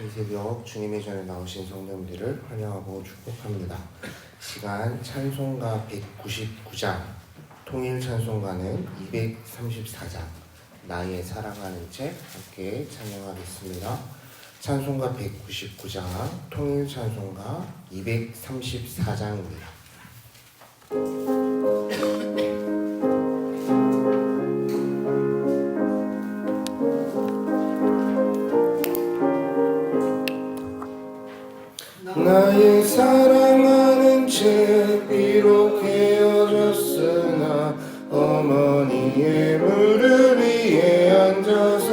이 새벽 주님의 전에 나오신 성도님들을 환영하고 축복합니다. 시간 찬송가 199장, 통일 찬송가는 234장, 나의 사랑하는 책 함께 찬양하겠습니다. 찬송가 199장, 통일 찬송가 234장입니다. 채 비록 헤어졌으나 어머니의 무릎 위에 앉아서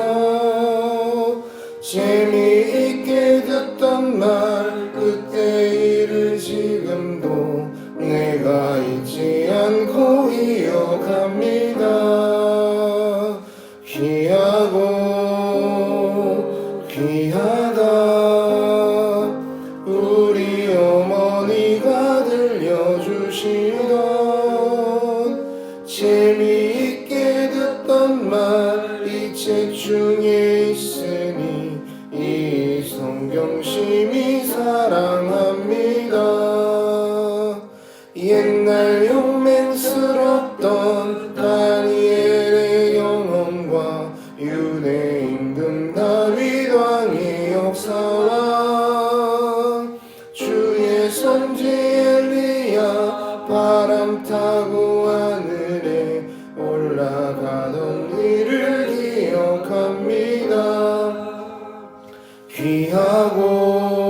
재미있게 듣던 말 그때 일을 지금도 내가 잊지 않고 이어갑니다 귀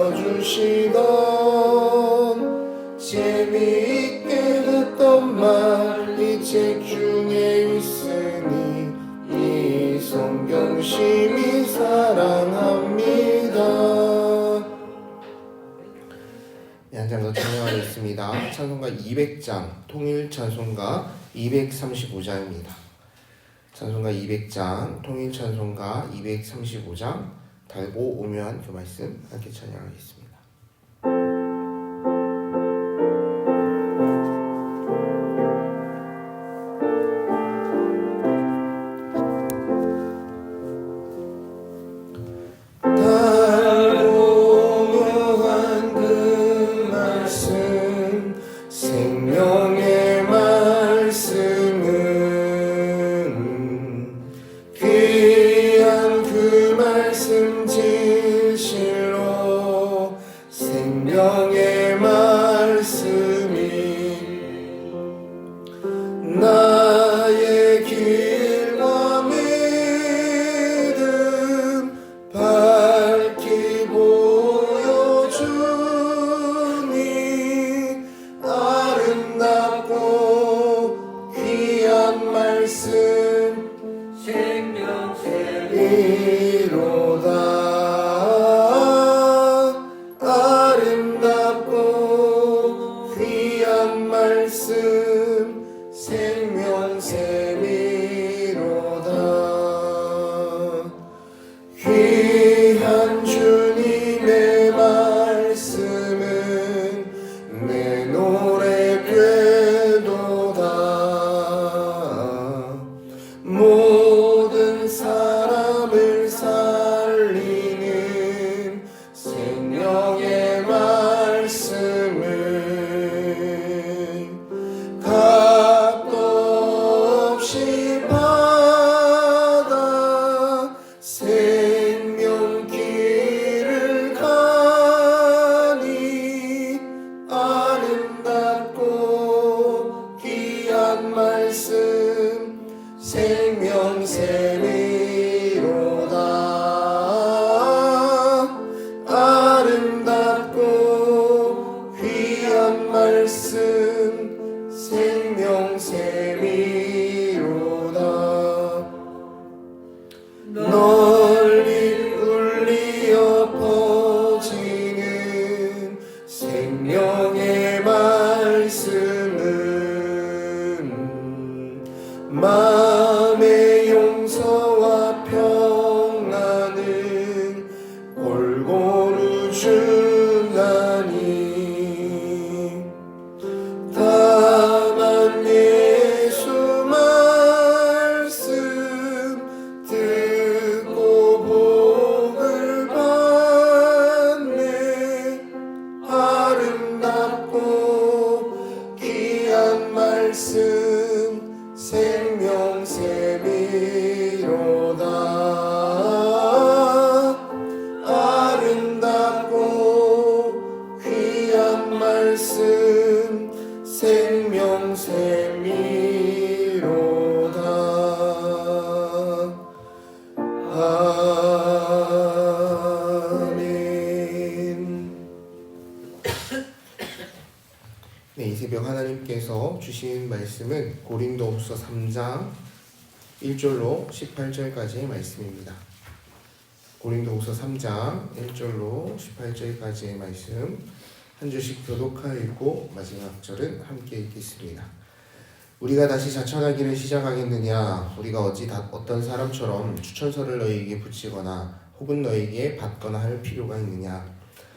들려주시던 재미있게 듣던 말 이 책 중에 있으니 이 성경심이 사랑합니다 네, 한장더 찬양하겠습니다. 찬송가 200장, 통일 찬송가 235장입니다. 찬송가 200장, 통일 찬송가 235장, 달고 오묘한 그 말씀 함께 찬양하겠습니다. 말씀 생명샘이로다. 아멘. 네, 이 새벽 하나님께서 주신 말씀은 고린도후서 3장 1절로 18절까지의 말씀입니다. 고린도후서 3장 1절로 18절까지의 말씀 한 줄씩 교독하여 읽고 마지막 절은 함께 읽겠습니다. 우리가 다시 자천하기를 시작하겠느냐? 우리가 어찌 다 어떤 사람처럼 추천서를 너희에게 붙이거나 혹은 너희에게 받거나 할 필요가 있느냐?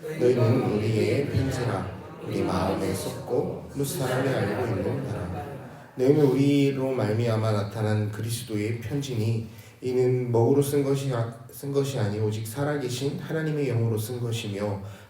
너희는 우리의 편지라 우리 마음에 썩고 무사람이 알고 있는 바라. 너희는 우리로 말미암아 나타난 그리스도의 편지니 이는 먹으로 쓴 것이 아- 쓴 것이 아니 오직 살아계신 하나님의 영으로 쓴 것이며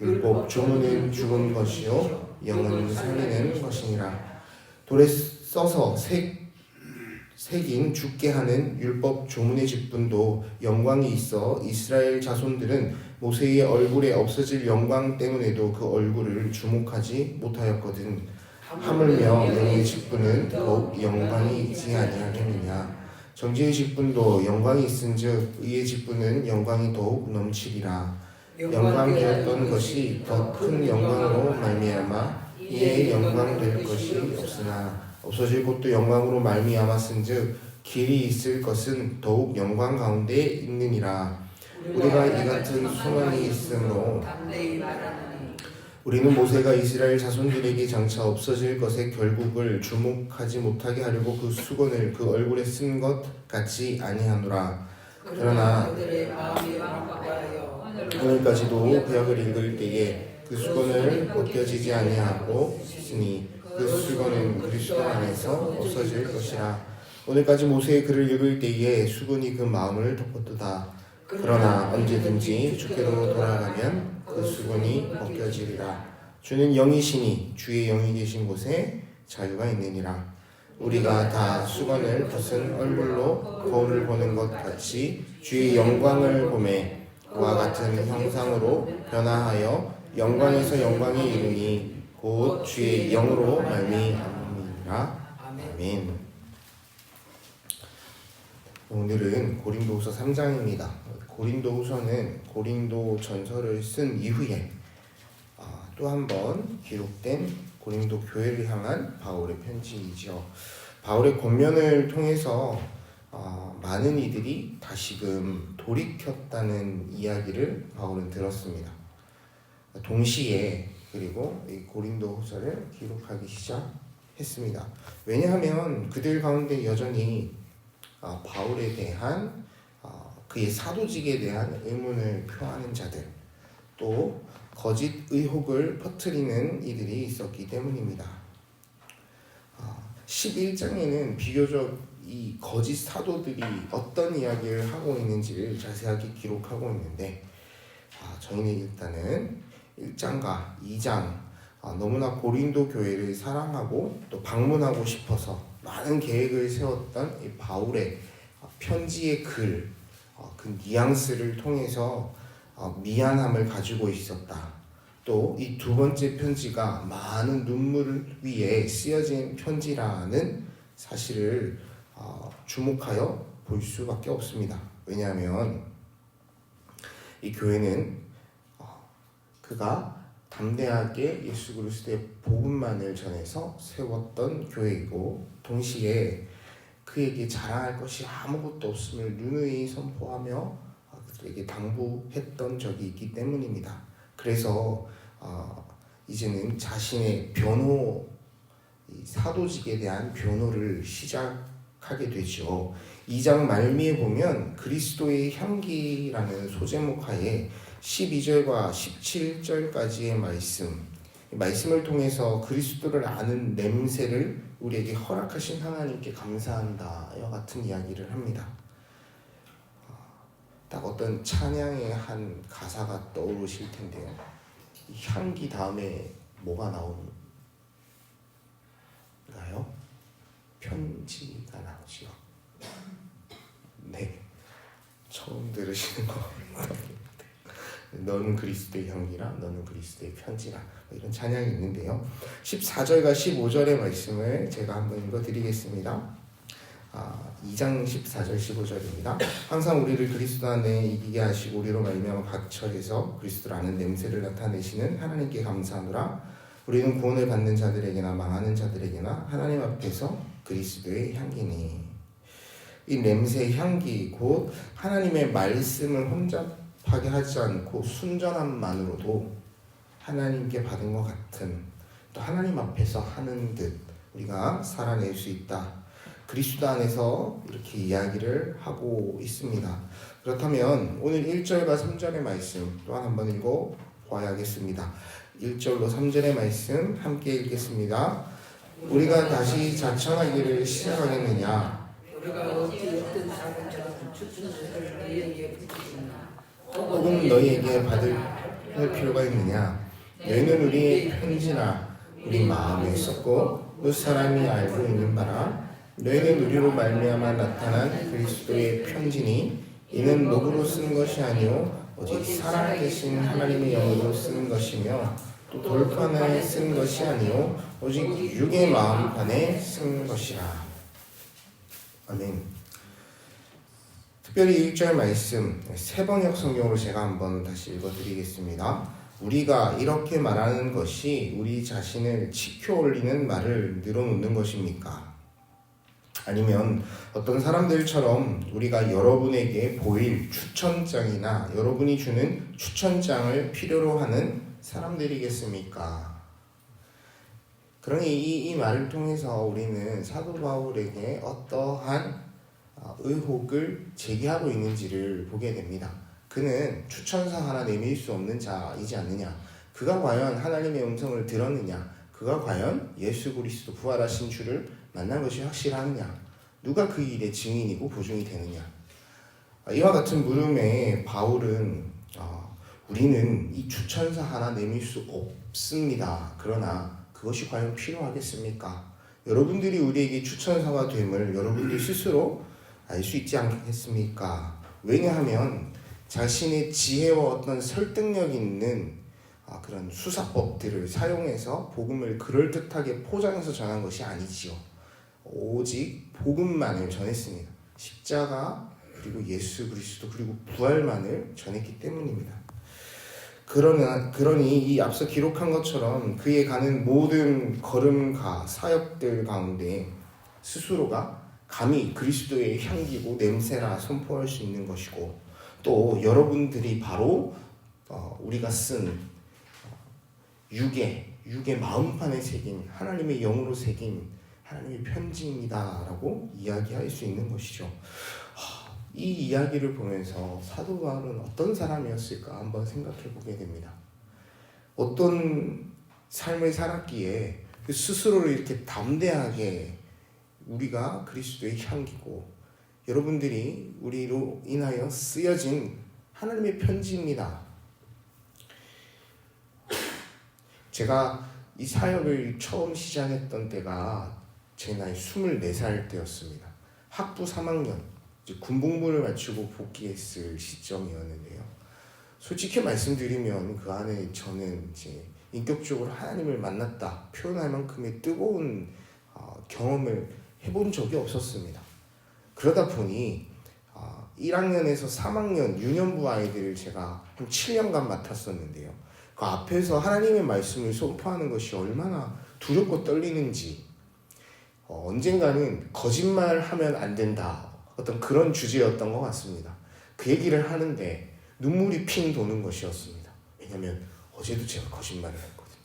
율법 조문은 죽은 것이요 영은 살리는 것이니라. 돌에 써서 색 색인 죽게 하는 율법 조문의 직분도 영광이 있어 이스라엘 자손들은 모세의 얼굴에 없어질 영광 때문에도 그 얼굴을 주목하지 못하였거든. 하물며 영의 직분은 더욱 영광이 있지 아니하겠느냐. 정죄의 직분도 영광이 있은즉 의의 직분은 영광이 더욱 넘치리라. 영광되었던 것이 더 큰 영광으로 말미암아 이에 영광될 것이 없으나 없어질 것도 영광으로 말미암았은즉 길이 있을 것은 더욱 영광 가운데 있느니라. 우리가 이 같은 소망이 있으므로 우리는 모세가 이스라엘 자손들에게 장차 없어질 것의 결국을 주목하지 못하게 하려고 그 수건을 그 얼굴에 쓴 것 같지 아니하노라. 그러나 오늘까지도 구약을 읽을 때에 그 수건을 벗겨지지 아니하고 있으니 그 수건은 그리스도 안에서 없어질 것이라. 오늘까지 모세의 글을 읽을 때에 수건이 그 마음을 덮었도다. 그러나 언제든지 주께로 돌아가면 그 수건이 벗겨지리라. 주는 영이시니 주의 영이 계신 곳에 자유가 있느니라. 우리가 다 수건을 벗은 얼굴로 거울을 보는 것 같이 주의 영광을 보매 그와 같은 형상으로 변화하여 영광에서 영광에 이르니 곧 주의 영으로 말미암으리라. 아멘. 오늘은 고린도후서 3장입니다. 고린도후서는 고린도 전서를 쓴 이후에 아, 또한 번 기록된 고린도 교회를 향한 바울의 편지이죠. 바울의 권면을 통해서 어, 많은 이들이 다시금 돌이켰다는 이야기를 바울은 들었습니다. 동시에 그리고 이 고린도후서를 기록하기 시작했습니다. 왜냐하면 그들 가운데 여전히 어, 바울에 대한 어, 그의 사도직에 대한 의문을 표하는 자들 또 거짓 의혹을 퍼뜨리는 이들이 있었기 때문입니다. 어, 11장에는 비교적 이 거짓 사도들이 어떤 이야기를 하고 있는지를 자세하게 기록하고 있는데 아, 저희는 일단은 1장과 2장 아, 너무나 고린도 교회를 사랑하고 또 방문하고 싶어서 많은 계획을 세웠던 이 바울의 아, 편지의 글, 어, 그 뉘앙스를 통해서 어, 미안함을 가지고 있었다. 또 이 두 번째 편지가 많은 눈물 위에 쓰여진 편지라는 사실을 어, 주목하여 볼 수밖에 없습니다. 왜냐하면 이 교회는 어, 그가 담대하게 예수 그리스도의 복음만을 전해서 세웠던 교회이고 동시에 그에게 자랑할 것이 아무것도 없음을 누누이 선포하며 그들에게 당부했던 적이 있기 때문입니다. 그래서 어, 이제는 자신의 변호 이 사도직에 대한 변호를 시작 하게 되죠. 2장 말미에 보면 그리스도의 향기라는 소제목 하에 12절과 17절까지의 말씀 이 말씀을 통해서 그리스도를 아는 냄새를 우리에게 허락하신 하나님께 감사한다 와 같은 이야기를 합니다. 어, 딱 어떤 찬양의 한 가사가 떠오르실 텐데요. 이 향기 다음에 뭐가 나오나요? 편지가 나오지요. 네, 처음 들으시는 거. 너는 그리스도의 향기라 너는 그리스도의 편지라 뭐 이런 찬양이 있는데요. 14절과 15절의 말씀을 제가 한번 읽어드리겠습니다. 아, 2장 14절 15절입니다. 항상 우리를 그리스도 안에 이기게 하시고 우리로 말미암아 그리스도를 아는 냄새를 나타내시는 하나님께 감사하노라. 우리는 구원을 받는 자들에게나 망하는 자들에게나 하나님 앞에서 그리스도의 향기니 이 냄새의 향기 곧 하나님의 말씀을 혼잡하게 하지 않고 순전함만으로도 하나님께 받은 것 같은 또 하나님 앞에서 하는 듯 우리가 살아낼 수 있다. 그리스도 안에서 이렇게 이야기를 하고 있습니다. 그렇다면 오늘 1절과 3절의 말씀 또한 한번 읽어 보아야겠습니다. 1절로 3절의 말씀 함께 읽겠습니다. 우리가 다시 자천하기를 시작하겠느냐? 혹은 너희에게 받을 할 필요가 있느냐? 너희는 우리의 편지나 우리 마음에 썼고 그 사람이 알고 있는 바라 너희는 우리로 말미암아 나타난 그리스도의 편지니 이는 녹으로 쓰는 것이 아니요 오직 살아계신 하나님의 영으로 쓰는 것이며 또 돌판에 쓴 것이 아니요 오직 육의 마음판에 쓴 것이라 아멘. 특별히 1절 말씀 세번역 성경으로 제가 한번 다시 읽어드리겠습니다. 우리가 이렇게 말하는 것이 우리 자신을 지켜 올리는 말을 늘어놓는 것입니까? 아니면 어떤 사람들처럼 우리가 여러분에게 보일 추천장이나 여러분이 주는 추천장을 필요로 하는 사람들이겠습니까? 그러니 이, 이 말을 통해서 우리는 사도 바울에게 어떠한 어, 의혹을 제기하고 있는지를 보게 됩니다. 그는 추천사 하나 내밀 수 없는 자이지 않느냐? 그가 과연 하나님의 음성을 들었느냐? 그가 과연 예수 그리스도 부활하신 주를 만난 것이 확실하느냐? 누가 그 일의 증인이고 보증이 되느냐? 아, 이와 같은 물음에 바울은 어, 우리는 이 추천사 하나 내밀 수 없습니다. 그러나 그것이 과연 필요하겠습니까? 여러분들이 우리에게 추천사가 됨을 여러분들 스스로 알 수 있지 않겠습니까? 왜냐하면 자신의 지혜와 어떤 설득력 있는 아, 그런 수사법들을 사용해서 복음을 그럴듯하게 포장해서 전한 것이 아니지요. 오직 복음만을 전했습니다. 십자가 그리고 예수 그리스도 그리고 부활만을 전했기 때문입니다. 그러나 그러니 이 앞서 기록한 것처럼 그에 가는 모든 걸음가 사역들 가운데 스스로가 감히 그리스도의 향기고 냄새라 선포할 수 있는 것이고 또 여러분들이 바로 어, 우리가 쓴 어, 육의 육의 마음판에 새긴 하나님의 영으로 새긴 하나님의 편지입니다라고 이야기할 수 있는 것이죠. 하, 이 이야기를 보면서 사도 바울은 어떤 사람이었을까 한번 생각해 보게 됩니다. 어떤 삶을 살았기에 그 스스로를 이렇게 담대하게 우리가 그리스도의 향기고 여러분들이 우리로 인하여 쓰여진 하나님의 편지입니다. 제가 이 사역을 처음 시작했던 때가 제 나이 24살 때였습니다. 학부 3학년, 이제 군복무를 마치고 복귀했을 시점이었는데요. 솔직히 말씀드리면 그 안에 저는 이제 인격적으로 하나님을 만났다 표현할 만큼의 뜨거운 어, 경험을 해본 적이 없었습니다. 그러다 보니 어, 1학년에서 3학년 유년부 아이들을 제가 한 7년간 맡았었는데요. 그 앞에서 하나님의 말씀을 선포하는 것이 얼마나 두렵고 떨리는지 어, 언젠가는 거짓말하면 안 된다 어떤 그런 주제였던 것 같습니다. 그 얘기를 하는데 눈물이 핑 도는 것이었습니다. 왜냐하면 어제도 제가 거짓말을 했거든요.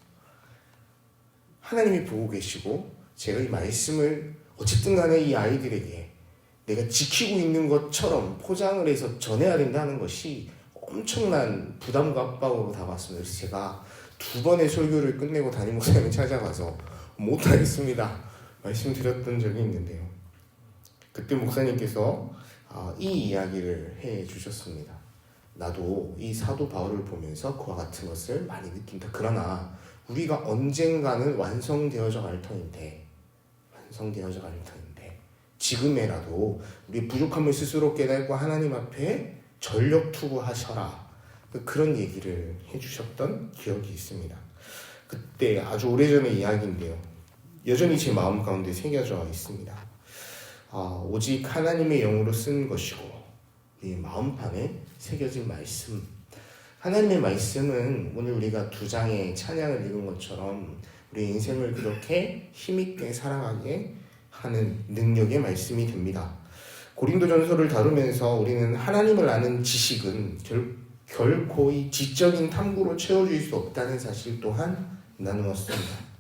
하나님이 보고 계시고 제가 이 말씀을 어쨌든 간에 이 아이들에게 내가 지키고 있는 것처럼 포장을 해서 전해야 된다는 것이 엄청난 부담과 압박으로 다가왔습니다. 그래서 제가 두 번의 설교를 끝내고 담임 목사님 찾아가서 못하겠습니다. 말씀드렸던 적이 있는데요. 그때 목사님께서 아, 이 이야기를 해 주셨습니다. 나도 이 사도 바울을 보면서 그와 같은 것을 많이 느낀다. 그러나 우리가 언젠가는 완성되어져 갈 터인데 완성되어져 갈 터인데 지금에라도 우리 부족함을 스스로 깨닫고 하나님 앞에 전력 투구하셔라. 그런 얘기를 해주셨던 기억이 있습니다. 그때 아주 오래전의 이야기인데요. 여전히 제 마음 가운데 새겨져 있습니다. 아, 오직 하나님의 영으로 쓴 것이고 우리 마음판에 새겨진 말씀. 하나님의 말씀은 오늘 우리가 두 장의 찬양을 읽은 것처럼 우리 인생을 그렇게 힘있게 살아가게 하는 능력의 말씀이 됩니다. 고린도전서를 다루면서 우리는 하나님을 아는 지식은 결, 결코 이 지적인 탐구로 채워질 수 없다는 사실 또한 나누었습니다.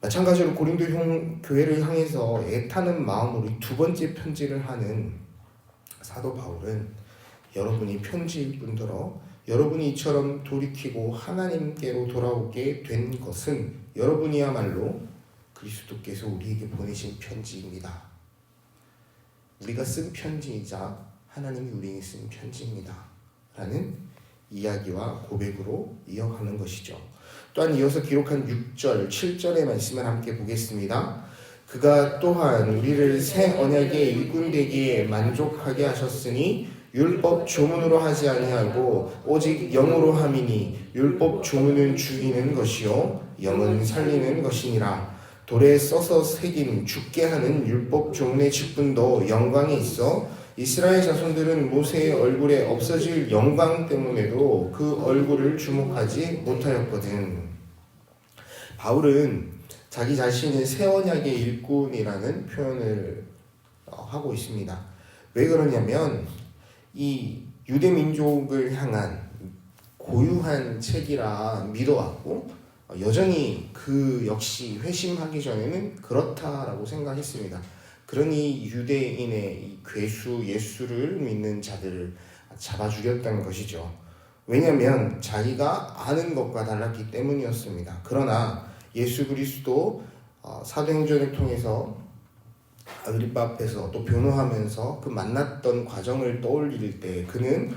마찬가지로 고린도 형, 교회를 향해서 애타는 마음으로 두 번째 편지를 하는 사도 바울은 여러분이 편지일 뿐더러 여러분이 이처럼 돌이키고 하나님께로 돌아오게 된 것은 여러분이야말로 그리스도께서 우리에게 보내신 편지입니다. 우리가 쓴 편지이자 하나님이 우리에게 쓴 편지입니다. 라는 이야기와 고백으로 이어가는 것이죠. 또한 이어서 기록한 6절, 7절의 말씀을 함께 보겠습니다. 그가 또한 우리를 새 언약의 일꾼 되기에 만족하게 하셨으니 율법 조문으로 하지 아니하고 오직 영으로 함이니 율법 조문은 죽이는 것이요 영은 살리는 것이니라. 돌에 써서 새긴 죽게 하는 율법 조문의 직분도 영광이 있어 이스라엘 자손들은 모세의 얼굴에 없어질 영광 때문에도 그 얼굴을 주목하지 못하였거든. 바울은 자기 자신을 새 언약의 일꾼이라는 표현을 어, 하고 있습니다. 왜 그러냐면 이 유대 민족을 향한 고유한 책이라 믿어왔고 어, 여전히 그 역시 회심하기 전에는 그렇다라고 생각했습니다. 그러니 유대인의 이 괴수 예수를 믿는 자들을 잡아 죽였다는 것이죠. 왜냐하면 자기가 아는 것과 달랐기 때문이었습니다. 그러나 예수 그리스도 어, 사도행전을 통해서 아그리파 앞에서 또 변호하면서 그 만났던 과정을 떠올릴 때 그는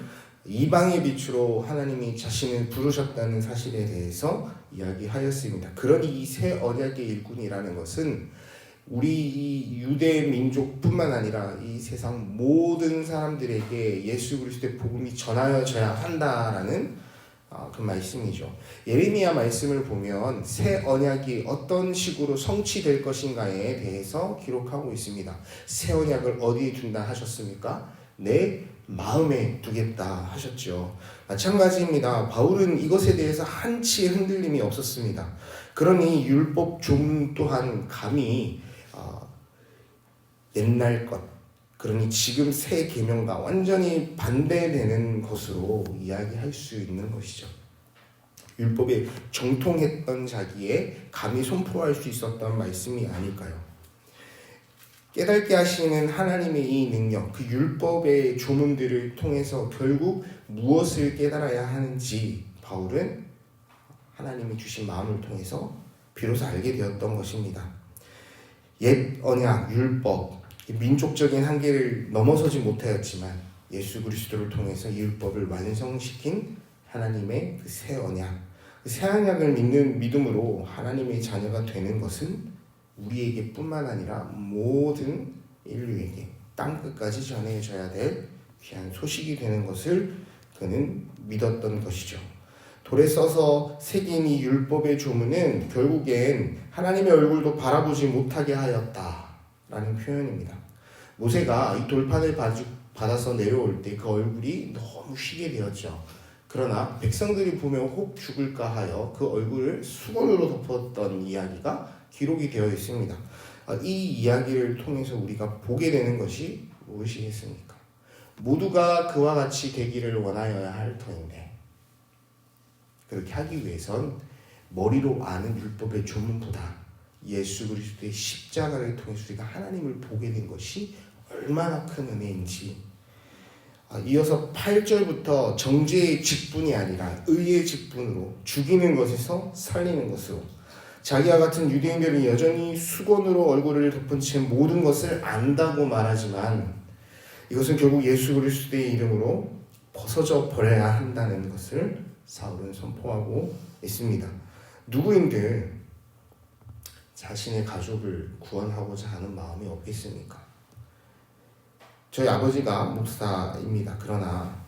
이방의 빛으로 하나님이 자신을 부르셨다는 사실에 대해서 이야기하였습니다. 그러니 이 새 언약의 일꾼이라는 것은 우리 이 유대 민족뿐만 아니라 이 세상 모든 사람들에게 예수 그리스도의 복음이 전하여져야 한다라는 아, 그 말씀이죠. 예레미야 말씀을 보면 새 언약이 어떤 식으로 성취될 것인가에 대해서 기록하고 있습니다. 새 언약을 어디에 둔다 하셨습니까? 내 마음에 두겠다 하셨죠. 마찬가지입니다. 바울은 이것에 대해서 한치의 흔들림이 없었습니다. 그러니 율법 좀 또한 감히 어, 옛날 것 그러니 지금 새 계명과 완전히 반대되는 것으로 이야기할 수 있는 것이죠. 율법에 정통했던 자기에 감히 선포할 수 있었던 말씀이 아닐까요? 깨닫게 하시는 하나님의 이 능력, 그 율법의 조문들을 통해서 결국 무엇을 깨달아야 하는지 바울은 하나님이 주신 마음을 통해서 비로소 알게 되었던 것입니다. 옛 언약, 율법, 민족적인 한계를 넘어서지 못하였지만 예수 그리스도를 통해서 이 율법을 완성시킨 하나님의 그 새 언약, 그 새 언약을 믿는 믿음으로 하나님의 자녀가 되는 것은 우리에게뿐만 아니라 모든 인류에게 땅 끝까지 전해져야 될 귀한 소식이 되는 것을 그는 믿었던 것이죠. 돌에 써서 새긴 이 율법의 조문은 결국엔 하나님의 얼굴도 바라보지 못하게 하였다 라는 표현입니다. 모세가 이 돌판을 받아서 내려올 때 그 얼굴이 너무 휘게 되었죠. 그러나 백성들이 보면 혹 죽을까 하여 그 얼굴을 수건으로 덮었던 이야기가 기록이 되어 있습니다. 아, 이 이야기를 통해서 우리가 보게 되는 것이 무엇이겠습니까? 모두가 그와 같이 되기를 원하여야 할 터인데 그렇게 하기 위해선 머리로 아는 율법의 조문보다 예수 그리스도의 십자가를 통해서 우리가 하나님을 보게 된 것이 얼마나 큰 은혜인지. 아, 이어서 8절부터 정죄의 직분이 아니라 의의 직분으로 죽이는 것에서 살리는 것으로. 자기와 같은 유대인들은 여전히 수건으로 얼굴을 덮은 채 모든 것을 안다고 말하지만 이것은 결국 예수 그리스도의 이름으로 벗어져 버려야 한다는 것을 사울은 선포하고 있습니다. 누구인들 자신의 가족을 구원하고자 하는 마음이 없겠습니까? 저희 아버지가 목사입니다. 그러나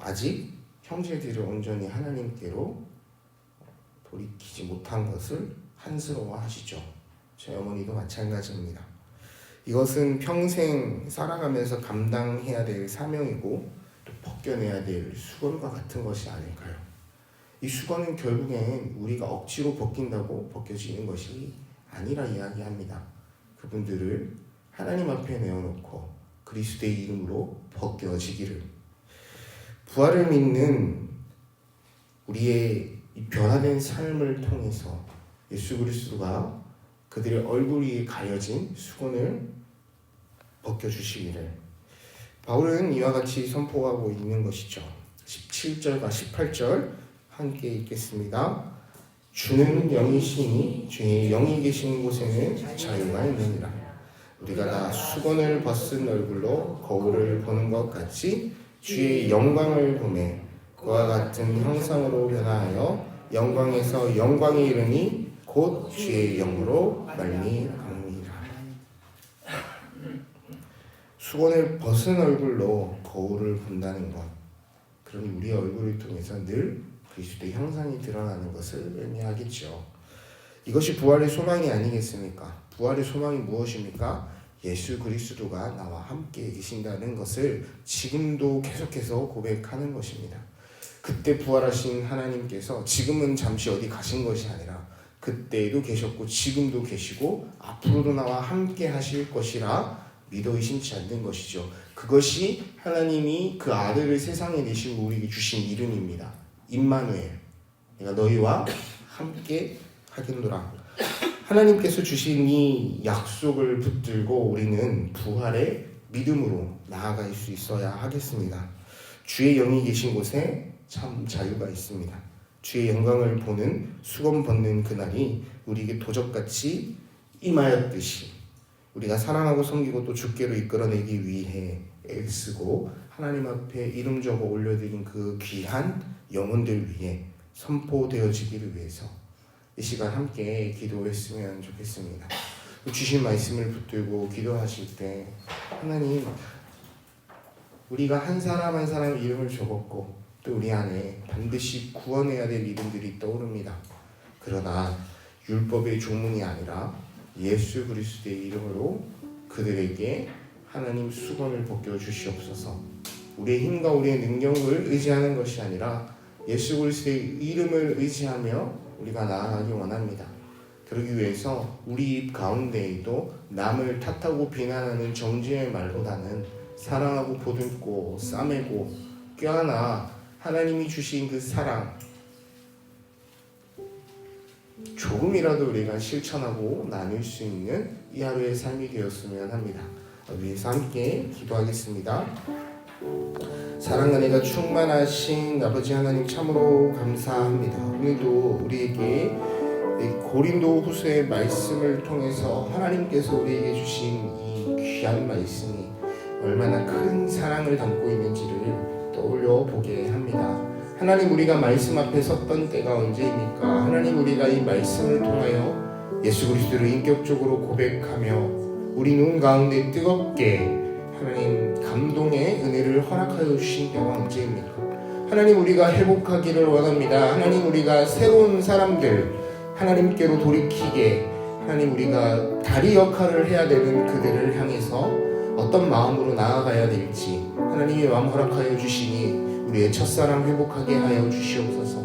아직 형제들을 온전히 하나님께로 돌이키지 못한 것을 한스러워 하시죠. 저희 어머니도 마찬가지입니다. 이것은 평생 살아가면서 감당해야 될 사명이고 또 벗겨내야 될 수건과 같은 것이 아닐까요? 이 수건은 결국엔 우리가 억지로 벗긴다고 벗겨지는 것이 아니라 이야기합니다. 그분들을 하나님 앞에 내어놓고 그리스도의 이름으로 벗겨지기를 부활을 믿는 우리의 이 변화된 삶을 통해서 예수 그리스도가 그들의 얼굴 위에 가려진 수건을 벗겨주시기를 바울은 이와 같이 선포하고 있는 것이죠. 17절과 18절 함께 읽겠습니다. 주는 영이시니 주의 영이 계신 곳에는 자유가 있느니라. 우리가 다 수건을 벗은 얼굴로 거울을 보는 것 같이 주의 영광을 보매 그와 같은 형상으로 변화하여 영광에서 영광에 이르니 곧 주의 영으로 말미암니라. 수건을 벗은 얼굴로 거울을 본다는 것. 그러니 우리의 얼굴을 통해서 늘 그리스도의 형상이 드러나는 것을 의미하겠죠. 이것이 부활의 소망이 아니겠습니까? 부활의 소망이 무엇입니까? 예수 그리스도가 나와 함께 계신다는 것을 지금도 계속해서 고백하는 것입니다. 그때 부활하신 하나님께서 지금은 잠시 어디 가신 것이 아니라 그때에도 계셨고 지금도 계시고 앞으로도 나와 함께 하실 것이라 믿어 의심치 않는 것이죠. 그것이 하나님이 그 아들을 세상에 내시고 우리에게 주신 이름입니다. 임마누엘. 내가 너희와 함께 하겠노라. 하나님께서 주신 이 약속을 붙들고 우리는 부활의 믿음으로 나아갈 수 있어야 하겠습니다. 주의 영이 계신 곳에 참 자유가 있습니다. 주의 영광을 보는 수건 벗는 그날이 우리에게 도적같이 임하였듯이 우리가 사랑하고 섬기고 또 주께로 이끌어내기 위해 애쓰고 하나님 앞에 이름 적어 올려드린 그 귀한 영혼들 위해 선포되어지기를 위해서 이 시간 함께 기도했으면 좋겠습니다. 주신 말씀을 붙들고 기도하실 때 하나님 우리가 한 사람 한 사람 이름을 적었고 또 우리 안에 반드시 구원해야 될 이름들이 떠오릅니다. 그러나 율법의 조문이 아니라 예수 그리스도의 이름으로 그들에게 하나님 수건을 벗겨 주시옵소서. 우리의 힘과 우리의 능력을 의지하는 것이 아니라 예수 그리스도의 이름을 의지하며 우리가 나아가기 원합니다. 그러기 위해서 우리 입 가운데에도 남을 탓하고 비난하는 정죄의 말보다는 사랑하고 보듬고 싸매고 껴안아 하나님이 주신 그 사랑 조금이라도 우리가 실천하고 나눌 수 있는 이 하루의 삶이 되었으면 합니다. 위해서 함께 기도하겠습니다. 사랑과 내가 충만하신 아버지 하나님 참으로 감사합니다. 오늘도 우리에게 고린도 후서의 말씀을 통해서 하나님께서 우리에게 주신 이 귀한 말씀이 얼마나 큰 사랑을 담고 있는지를 떠올려 보게 합니다. 하나님 우리가 말씀 앞에 섰던 때가 언제입니까? 하나님 우리가 이 말씀을 통하여 예수 그리스도를 인격적으로 고백하며 우리 눈 가운데 뜨겁게 하나님 감동의 은혜를 허락하여 주신 언제입니까? 하나님 우리가 회복하기를 원합니다. 하나님 우리가 새로운 사람들 하나님께로 돌이키게 하나님 우리가 다리 역할을 해야 되는 그들을 향해서 어떤 마음으로 나아가야 될지 하나님이 마음 허락하여 주시니 우리의 첫사랑 회복하게 하여 주시옵소서.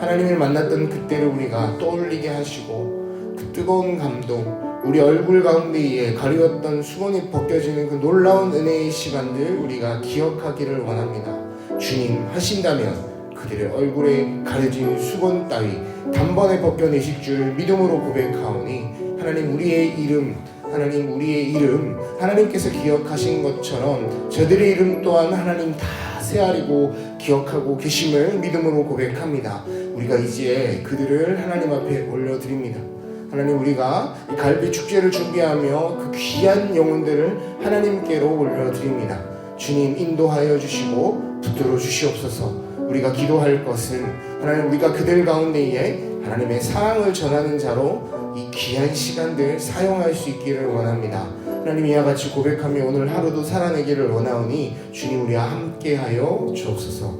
하나님을 만났던 그때를 우리가 떠올리게 하시고 그 뜨거운 감동, 우리 얼굴 가운데에 가리웠던 수건이 벗겨지는 그 놀라운 은혜의 시간들 우리가 기억하기를 원합니다. 주님 하신다면 그들의 얼굴에 가려진 수건 따위 단번에 벗겨내실 줄 믿음으로 고백하오니 하나님 우리의 이름 하나님 우리의 이름 하나님께서 기억하신 것처럼 저들의 이름 또한 하나님 다 세아리고 기억하고 계심을 믿음으로 고백합니다. 우리가 이제 그들을 하나님 앞에 올려드립니다. 하나님 우리가 이 갈비 축제를 준비하며 그 귀한 영혼들을 하나님께로 올려드립니다. 주님 인도하여 주시고 붙들어 주시옵소서. 우리가 기도할 것은 하나님 우리가 그들 가운데에 하나님의 사랑을 전하는 자로 이 귀한 시간들 사용할 수 있기를 원합니다. 하나님 이와 같이 고백하며 오늘 하루도 살아내기를 원하오니 주님 우리와 함께하여 주옵소서.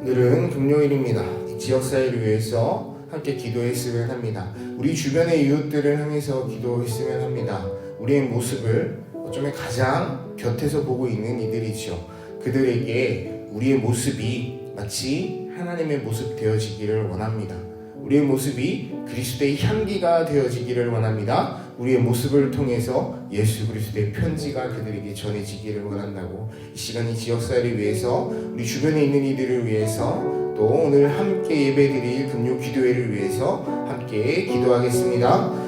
오늘은 금요일입니다. 이 지역사회를 위해서 함께 기도했으면 합니다. 우리 주변의 이웃들을 향해서 기도했으면 합니다. 우리의 모습을 어쩌면 가장 곁에서 보고 있는 이들이죠. 그들에게 우리의 모습이 마치 하나님의 모습 되어지기를 원합니다. 우리의 모습이 그리스도의 향기가 되어지기를 원합니다. 우리의 모습을 통해서 예수 그리스도의 편지가 그들에게 전해지기를 원한다고 이 시간 이 지역사회를 위해서 우리 주변에 있는 이들을 위해서 또 오늘 함께 예배드릴 금요 기도회를 위해서 함께 기도하겠습니다.